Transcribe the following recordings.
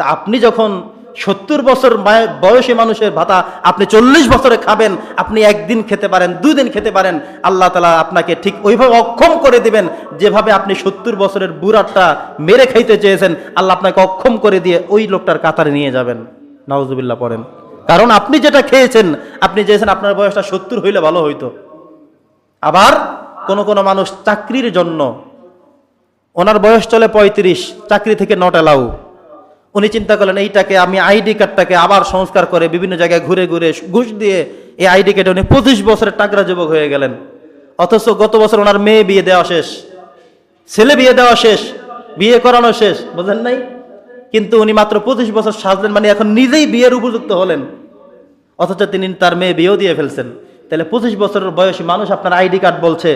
তা আপনি যখন সত্তর বছর বয়সী মানুষের ভাতা আপনি চল্লিশ বছরে খাবেন, আপনি একদিন খেতে পারেন, দুদিন খেতে পারেন, আল্লাহ তালা আপনাকে ঠিক ওইভাবে অক্ষম করে দিবেন, যেভাবে আপনি সত্তর বছরের বুড়াটা মেরে খাইতে চেয়েছেন, আল্লাহ আপনাকে অক্ষম করে দিয়ে ওই লোকটার কাতারে নিয়ে যাবেন। নাউজুবিল্লাহ পড়েন। কারণ আপনি যেটা খেয়েছেন, আপনি চেয়েছেন আপনার বয়সটা সত্তর হইলে ভালো হইতো। আবার কোন কোন মানুষ চাকরির জন্য, ওনার বয়স চলে পঁয়ত্রিশ, চাকরি থেকে নট অ্যালাউ উনি চিন্তা করলেন, এইটাকে আমি আইডি কার্ডটাকে আবার সংস্কার করে বিভিন্ন জায়গায় ঘুরে ঘুরে ঘুষ দিয়ে এই আইডি কার্ডে উনি পঁচিশ বছরের টাকরা যুবক হয়ে গেলেন। অথচ গত বছর ওনার মেয়ে বিয়ে দেওয়া শেষ, ছেলে বিয়ে দেওয়া শেষ, বিয়ে করানো শেষ, বুঝলেন নাই? কিন্তু উনি মাত্র পঁচিশ বছর সাজলেন মানে এখন নিজেই বিয়ের উপযুক্ত হলেন। অথচ তিনি তার মেয়ে বিয়েও দিয়ে ফেলছেন। তাহলে পঁচিশ বছরের বয়সী মানুষ আপনার আইডি কার্ড বলছে,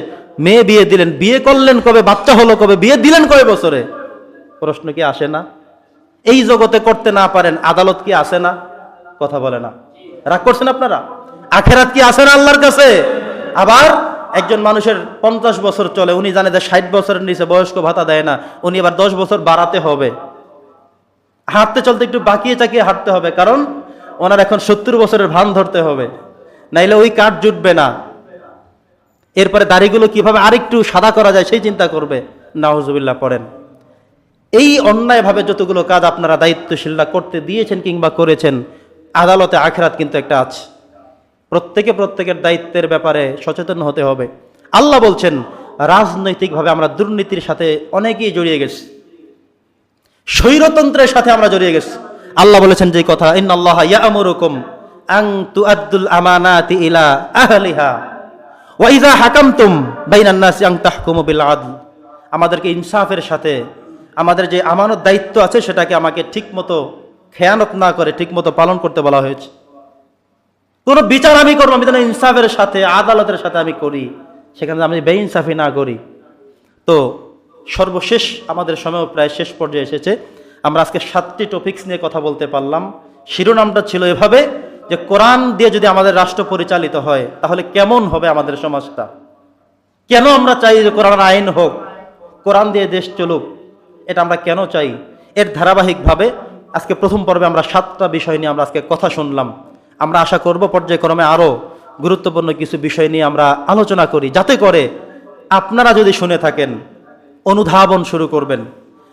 মেয়ে বিয়ে দিলেন, বিয়ে করলেন কবে, বাচ্চা হলো কবে, বিয়ে দিলেন কবে বছরে? প্রশ্ন কি আসে না? এই জগতে করতে না পারেন, আদালত কি আসে না? কথা বলে না। রাগ করছেন আপনারা? আখেরাত কি আসে না আল্লাহর কাছে? আবার একজন মানুষের পঞ্চাশ বছর চলে, উনি জানে যে ষাট বছরের নিচে বয়স্ক ভাতা দেয় না, উনি এবার দশ বছর বাড়াতে হবে। হাঁটতে চলতে একটু বাকিয়ে চাকিয়ে হাঁটতে হবে, কারণ ওনার এখন সত্তর বছরের ভান ধরতে হবে। নাইলে ওই কাঠ জুটবে না। এরপরে দাড়িগুলো কীভাবে আরেকটু সাদা করা যায়, সেই চিন্তা করবে। নাহজুবিল্লাহ পড়েন। এই অন্যায়ভাবে যতগুলো কাজ আপনারা দায়িত্বশীলরা করতে দিয়েছেন কিংবা করেছেন, আদালতে আখরাত কিন্তু একটা আছে। প্রত্যেকে প্রত্যেকের দায়িত্বের ব্যাপারে সচেতন হতে হবে। আল্লাহ বলছেন, রাজনৈতিকভাবে আমরা দুর্নীতির সাথে অনেকেই জড়িয়ে গেছি। স্বৈরতন্ত্রের সাথে আমরা জড়িয়ে গেছি। আল্লাহ বলেছেন যে কথা ইন আল্লাহ ইয়ামুরুকুম আং তুআদ্দুল আমানাতি ইলা আহলিহা ওয়া ইযা হাকামতুম বাইনান নাসি আং তাহকুমু বিল আদল। আমাদেরকে ইনসাফের সাথে আমাদের যে আমানত দায়িত্ব আছে সেটাকে আমাকে ঠিকমতো খেয়ানত না করে, ঠিকমতো পালন করতে বলা হয়েছে। কোনো বিচার আমি করব আমি ইনসাফের সাথে, আদালতের সাথে আমি করি, সেখানে আমি বেইনসাফি না করি। তো সর্বশেষ আমাদের সময় প্রায় শেষ পর্যায়ে এসেছে। আমরা আজকে সাতটি টপিক্স নিয়ে কথা বলতে পারলাম। শিরোনামটা ছিল এভাবে যে, কোরআন দিয়ে যদি আমাদের রাষ্ট্র পরিচালিত হয়, তাহলে কেমন হবে আমাদের সমাজটা? কেন আমরা চাই যে কোরআন আইন হোক, কোরআন দিয়ে দেশ চলুক? এটা আমরা কেন চাই? এর ধারাবাহিকভাবে আজকে প্রথম পর্বে আমরা সাতটা বিষয় নিয়ে আমরা আজকে কথা শুনলাম। আমরা আশা করব পর্যায়ক্রমে আরও গুরুত্বপূর্ণ কিছু বিষয় নিয়ে আমরা আলোচনা করি। যাতে করে আপনারা যদি শুনে থাকেন, অনুধাবন শুরু করবেন।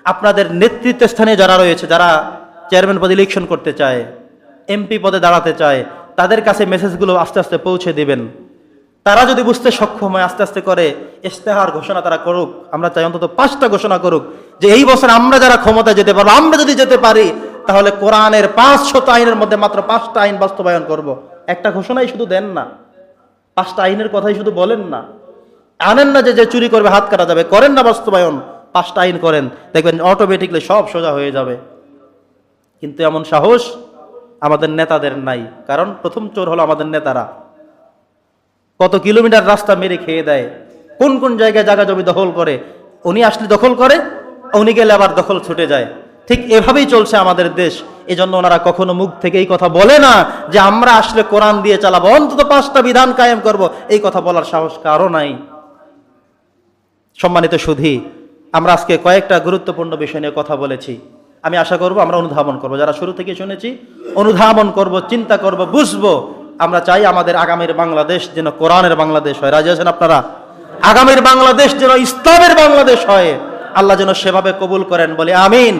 আপনাদের নেতৃত্ব স্থানে যারা রয়েছে, যারা চেয়ারম্যান পদে ইলেকশন করতে চায় এমপি পদে দাঁড়াতে চায়, তাদের কাছে মেসেজগুলো আস্তে আস্তে পৌঁছে দিবেন। তারা যদি বুঝতে সক্ষম হয়, আস্তে আস্তে করে ইশতেহার ঘোষণা তারা করুক। আমরা চাই অন্তত পাঁচটা ঘোষণা করুক। যে এই বছর আমরা যারা ক্ষমতা যেতে পারব, আমরা যদি যেতে পারি, তাহলে কোরআনের পাঁচশত আইনের মধ্যে মাত্র পাঁচটা আইন বাস্তবায়ন করব। একটা ঘোষণাই শুধু দেন না। পাঁচটা আইনের কথাই শুধু বলেন না। আনেন না যে যে চুরি করবে, হাত কাটা যাবে। করেন না বাস্তবায়ন, পাঁচটা আইন করেন। দেখবেন অটোমেটিকলি সব সোজা হয়ে যাবে। কিন্তু এমন সাহস আমাদের নেতাদের নাই। কারণ প্রথম চোর হলো আমাদের নেতারা। কত কিলোমিটার রাস্তা মেরে খেয়ে দেয়। কোন কোন জায়গায় জায়গা জমি দখল করে, উনি আসলে দখল করে উনি গেলে আবার দখল ছুটে যায়। ঠিক এভাবেই চলছে আমাদের দেশ। এজন্য ওনারা কখনো মুখ থেকে এই কথা বলে না যে আমরা আসলে কোরআন দিয়ে চালাবো, অন্তত পাঁচটা বিধান কায়েম করব। এই কথা বলার সাহস কারও নাই। সম্মানিত সুধী, আমরা আজকে কয়েকটা গুরুত্বপূর্ণ বিষয় নিয়ে কথা বলেছি। আমি আশা করব আমরা অনুধাবন করব। যারা শুরু থেকে শুনেছি, অনুধাবন করব, চিন্তা করব, বুঝব, আমরা চাই আমাদের আগামীর বাংলাদেশ যেন কোরআনের বাংলাদেশ হয়। রাজি আছেন আপনারা? আগামীর বাংলাদেশ যেন ইসলামের বাংলাদেশ হয়। আল্লাহ যেন সেভাবে কবুল করেন বলে আমিন।